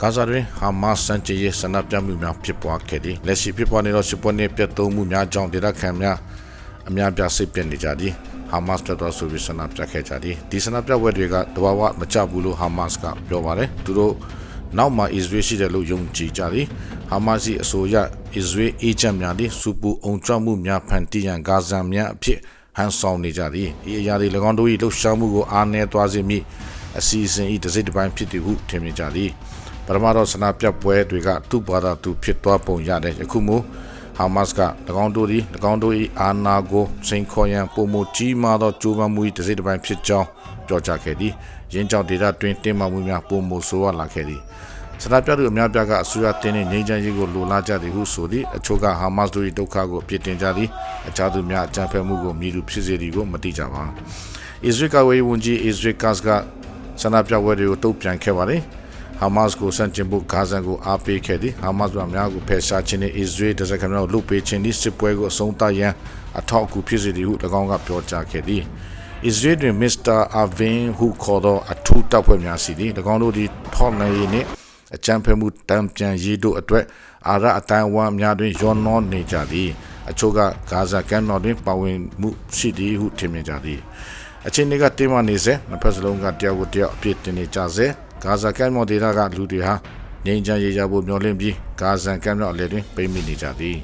ဂါဇာတွင်ဟာမတ်စံချေရေးဆန္ဒပြမှုများဖြစ်ပွားခဲ့သည်လက်ရှိဖြစ်ပွားနေသောစစ်ပွဲနှင့်ပြတ်သုံးမှုများကြောင့်ဒေသခံများအများပြစိတ်ပြည့်နေကြသည်ဟာမတ်တော်တော်ဆိုပြီးဆန္ဒပြခဲ့ကြသည်ဒီဆန္ဒပြပွဲတွေကတဘာဝမကြဘူးလို့ဟာမတ်ကပြောပါတယ်သူတို့နောက်မှာအစ္စရေးရှိတယ်လို့ယုံကြည်ကြသည်ဟာမတ်စီအဆိုအရအစ္စရေးအေဂျင့်များသည်စူပူအုံကြွမှုများဖန်တီးရန်ဂါဇာများအဖြစ်ဟန်ဆောင်နေကြသည်ဒီအရာတွေ၎င်းတို့၏လှုပ်ရှားမှုကိုအားနည်းသွားစေမည် အစီအစဉ်၏တစ်စိတ်တစ်ပိုင်းဖြစ်သည်ဟုထင်မြင်ကြသည်ပထမတော့ဆန္ဒပြပွဲတွေကသူ့ဘာသာသူဖြစ်သွားပုံရတယ်ယခုမို့ဟာမတ်က၎င်းတို့သည်၎င်းတို့၏အာဏာကိုစိန်ခေါ်ရန်ပုံမကြီးမားသောကြိုးပမ်းမှု၏တစ်စိတ်တစ်ပိုင်းဖြစ်ကြောင်းပြောကြားခဲ့သည်ရင်းကြောင့်ဒေတာတွင်တင်းမာမှုများပုံမဆိုးရလာခဲ့သည်ဆန္ဒပြသူအများပြားကအစိုးရတင်းနဲ့ငြိမ်းချမ်းရေးကိုလိုလားကြသည်ဟုဆိုသည်အချို့ကဟာမတ်တို့၏ဒုက္ခကိုအပြစ်တင်ကြသည်အခြားသူများအကြမ်းဖက်မှုကိုမြည်သူဖြစ်စေသည်ကိုမသိကြပါအစ္စရေးကဝေးဝန်ကြီးအစ္စရေးကတ်က ဆန္ဒပြပွဲတွေကိုတုံ့ပြန်ခဲ့ပါတယ်ဟာမတ်ကိုစန့်ကျင်ဖို့ဂါဇန်ကိုအားပေးခဲ့သည်ဟာမတ်ကများကိုဖယ်ရှားခြင်းနဲ့အစ္စရေးတစက္ကမြောက်လုပေးခြင်းဒီစစ်ပွဲကိုအဆုံးသတ်ရန်အထောက်အကူဖြစ်စေသည်ဟု၎င်းကပြောကြားခဲ့သည်အစ္စရေးတွင်မစ္စတာအဗင်ဟုခေါ်သောအထူးတပ်ဖွဲ့များစီသည်၎င်းတို့သည်ထောက်နိုင်ရေးနှင့်အကြမ်းဖက်မှုတံပြန်ရေးတို့အတွက်အာရအတိုင်းအဝမ်းများတွင်ရောနောနေကြသည်အချို့ကဂါဇာကမ်းတော်တွင်ပါဝင်မှုရှိသည်ဟုထင်မြင်ကြသည် အချင်းတွေကတင်းမနေစေနှစ်ဖက်စလုံးကတယောက်ကိုတယောက်အပြစ်တင်နေကြစေဂါဇာကမ်းတော်ဒေသကလူတွေဟာငြိမ်းချမ်းရေးရဖို့မျှော်လင့်ပြီးဂါဇန်ကမ်းတော်အလယ်တွင်ပိတ်မိနေကြသည်